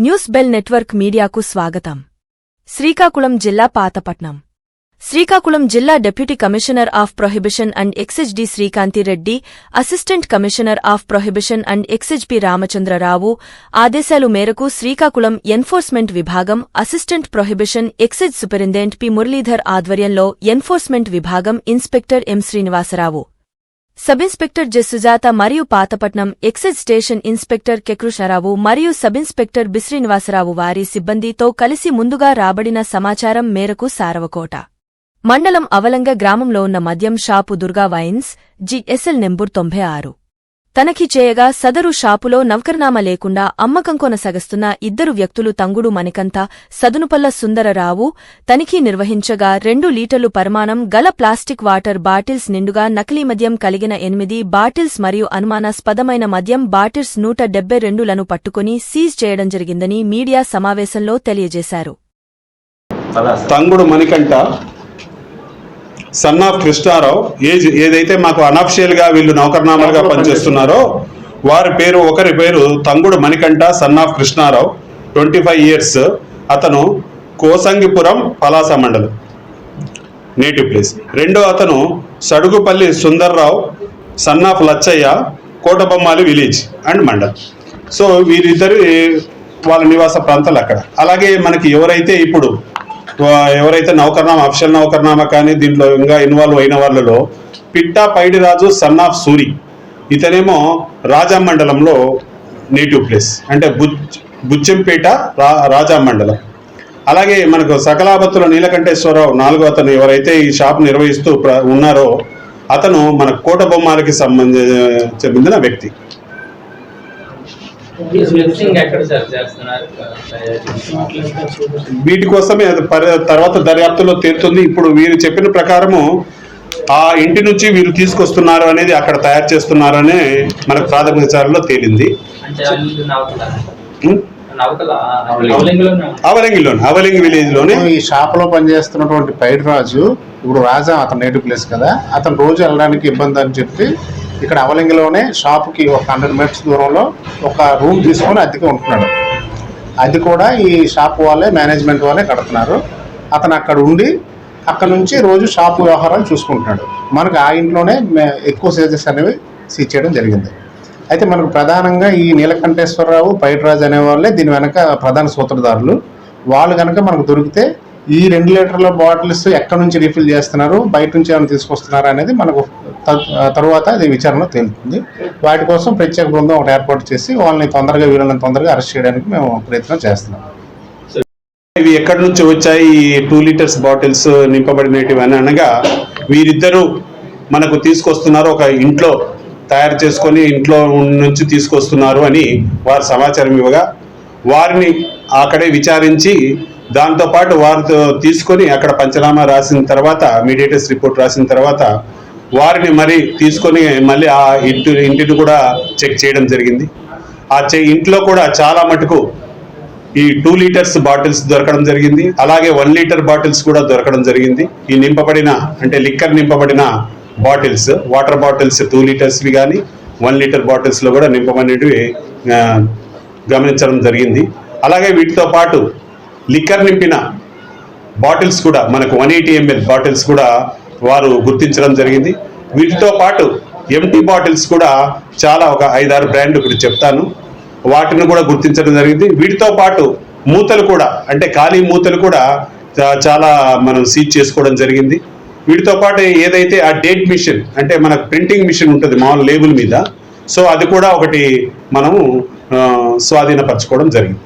News bell network మీడియాకు స్వాగతం. శ్రీకాకుళం జిల్లా పాతపట్నం. శ్రీకాకుళం జిల్లా deputy commissioner of prohibition and excise D Srikanth Reddy assistant commissioner of prohibition and excise P Ramachandra Rao ఆదేశాలు మేరకు శ్రీకాకుళం ఎన్ఫోర్స్మెంట్ విభాగం assistant prohibition excise superintendent P Muralidhar ఆధ్వర్యంలో ఎన్ఫోర్స్మెంట్ విభాగం inspector M Srinivasarao sub inspector J. Sujatha మరియు Pathapatnam excise station inspector K Krishna Rao మరియు సబ్ ఇన్స్పెక్టర్ బి. శ్రీనివాసరావు వారి సిబ్బందితో కలిసి ముందుగా రాబడిన సమాచారం మేరకు సారవకోట. మండలం అవలంగ గ్రామంలో ఉన్న మద్యం shop Durga wines GSL number తొంభై ఆరు. తనఖీ చేయగా సదరు షాపులో నవకరనామా లేకుండా అమ్మకం కొనసాగస్తున్న ఇద్దరు వ్యక్తులు తంగుడు మణికంత సదునుపల్ల సుందరరావు తనిఖీ నిర్వహించగా రెండు లీటర్లు పరిమాణం గల ప్లాస్టిక్ వాటర్ బాటిల్స్ నిండుగా నకిలీ మద్యం కలిగిన ఎనిమిది బాటిల్స్ మరియు అనుమానాస్పదమైన మద్యం బాటిల్స్ నూట డెబ్బై రెండులను పట్టుకుని సీజ్ చేయడం జరిగిందని మీడియా సమావేశంలో తెలియజేశారు. Thangudu Manikanta son of Krishna Rao age ఏదైతే మాకు అనఫిషియల్గా వీళ్ళు నౌకర్నామాలుగా పనిచేస్తున్నారో వారి పేరు ఒకరి పేరు Thangudu Manikanta son of Krishna Rao twenty five years అతను కోసంగిపురం పలాస మండలం నేటివ్ ప్లేస్. రెండో అతను Sadugupalli Sundar Rao son of Lachayya Kotabommali village and mandal. So వీరిద్దరి వాళ్ళ నివాస ప్రాంతాలు అక్కడ. అలాగే మనకి ఎవరైతే ఇప్పుడు ఎవరైతే నౌకర్నామా అఫిషియల్ నౌకర్నామా కానీ దీంట్లో ఇంకా ఇన్వాల్వ్ అయిన వాళ్ళలో పిట్టా పైడిరాజు సన్ ఆఫ్ సూరి. ఇతనేమో రాజా మండలంలో నేటివ్ ప్లేస్. అంటే బుచ్ బుచ్చంపేట రా రాజా మండలం అలాగే మనకు సకలాపత్తుల నీలకంఠేశ్వరరావు నాలుగో అతను ఎవరైతే ఈ షాప్ నిర్వహిస్తూ ప్ర- ఉన్నారో అతను మన కోట బొమ్మాలకి సంబంధించిన చెందిన వ్యక్తి మిక్సింగ్ ఎక్కడ సార్ చేస్తున్నారు వీటి కోసమే అది పరి- తర్వాత దర్యాప్తులో తేలుతుంది ఇప్పుడు వీరు చెప్పిన ప్రకారము ఆ ఇంటి నుంచి వీరు తీసుకొస్తున్నారు అనేది అక్కడ తయారు చేస్తున్నారు అనే మనకు ప్రాథమిక విచారణలో తేలింది. అవలింగిలోనే అవలింగి విలేజ్లోనే ఈ షాప్లో పనిచేస్తున్నటువంటి పైడి రాజు ఇప్పుడు రాజా అతను నేటివ్ ప్లేస్ కదా అతను రోజు వెళ్ళడానికి ఇబ్బంది అని చెప్పి ఇక్కడ అవలింగిలోనే షాప్కి ఒక హండ్రెడ్ మీటర్స్ దూరంలో ఒక రూమ్ తీసుకొని అద్దెకి ఉంటున్నాడు. అది కూడా ఈ షాప్ వాళ్ళే మేనేజ్మెంట్ వాళ్ళే కడుతున్నారు. అతను అక్కడ ఉండి అక్కడ నుంచి రోజు షాప్ వ్యవహారాలు చూసుకుంటున్నాడు. మనకు ఆ ఇంట్లోనే ఎక్కువ సేజెస్ అనేవి సీజ్ చేయడం జరిగింది. అయితే మనకు ప్రధానంగా ఈ నీలకంఠేశ్వరరావు పైటరాజు అనే వాళ్ళే దీని వెనక ప్రధాన సూత్రధారులు. వాళ్ళు కనుక మనకు దొరికితే ఈ రెండు లీటర్ల బాటిల్స్ ఎక్కడి నుంచి రీఫిల్ చేస్తున్నారు బయట నుంచి ఏమైనా తీసుకొస్తున్నారు అనేది మనకు తర్వాత అది విచారణలో తేలుతుంది వాటి కోసం ప్రత్యేక బృందం ఒకటి ఏర్పాటు చేసి వాళ్ళని తొందరగా వీళ్ళని తొందరగా అరెస్ట్ చేయడానికి మేము ప్రయత్నం చేస్తున్నాం. ఇవి ఎక్కడి నుంచి వచ్చాయి? ఈ టూ లీటర్స్ బాటిల్స్ నింపబడినవి అని అనగా వీరిద్దరూ మనకు తీసుకొస్తున్నారు ఒక ఇంట్లో తయారు చేసుకొని ఇంట్లో నుంచి తీసుకొస్తున్నారు అని వారు సమాచారం ఇవ్వగా వారిని అక్కడే విచారించి దాంతోపాటు వారితో తీసుకొని అక్కడ పంచనామా రాసిన తర్వాత మీడియేటర్స్ రిపోర్ట్ రాసిన తర్వాత వారిని మరి తీసుకొని మళ్ళీ ఆ ఇంటి ఇంటిని కూడా చెక్ చేయడం జరిగింది. ఆ చె ఇంట్లో కూడా చాలా మటుకు ఈ టూ లీటర్స్ బాటిల్స్ దొరకడం జరిగింది. అలాగే వన్ లీటర్ బాటిల్స్ కూడా దొరకడం జరిగింది. ఈ నింపబడిన అంటే లిక్కర్ నింపబడిన బాటిల్స్ వాటర్ బాటిల్స్ టూ లీటర్స్వి కానీ వన్ లీటర్ బాటిల్స్లో కూడా నింపబడినవి గమనించడం జరిగింది. అలాగే వీటితో పాటు లిక్కర్ నింపిన బాటిల్స్ కూడా మనకు వన్ ఎయిటీ ఎంఎల్ బాటిల్స్ కూడా వారు గుర్తించడం జరిగింది. వీటితో పాటు ఎంటీ బాటిల్స్ కూడా చాలా ఒక ఐదారు బ్రాండ్ ఇప్పుడు చెప్తాను. వాటిని కూడా గుర్తించడం జరిగింది. వీటితో పాటు మూతలు కూడా అంటే ఖాళీ మూతలు కూడా చాలా మనం సీజ్ చేసుకోవడం జరిగింది. వీటితో పాటు ఏదైతే ఆ డేట్ మిషన్ అంటే మనకు ప్రింటింగ్ మిషన్ ఉంటుంది మామూలు లేబుల్ మీద సో అది కూడా ఒకటి మనము స్వాధీనపరచుకోవడం జరిగింది.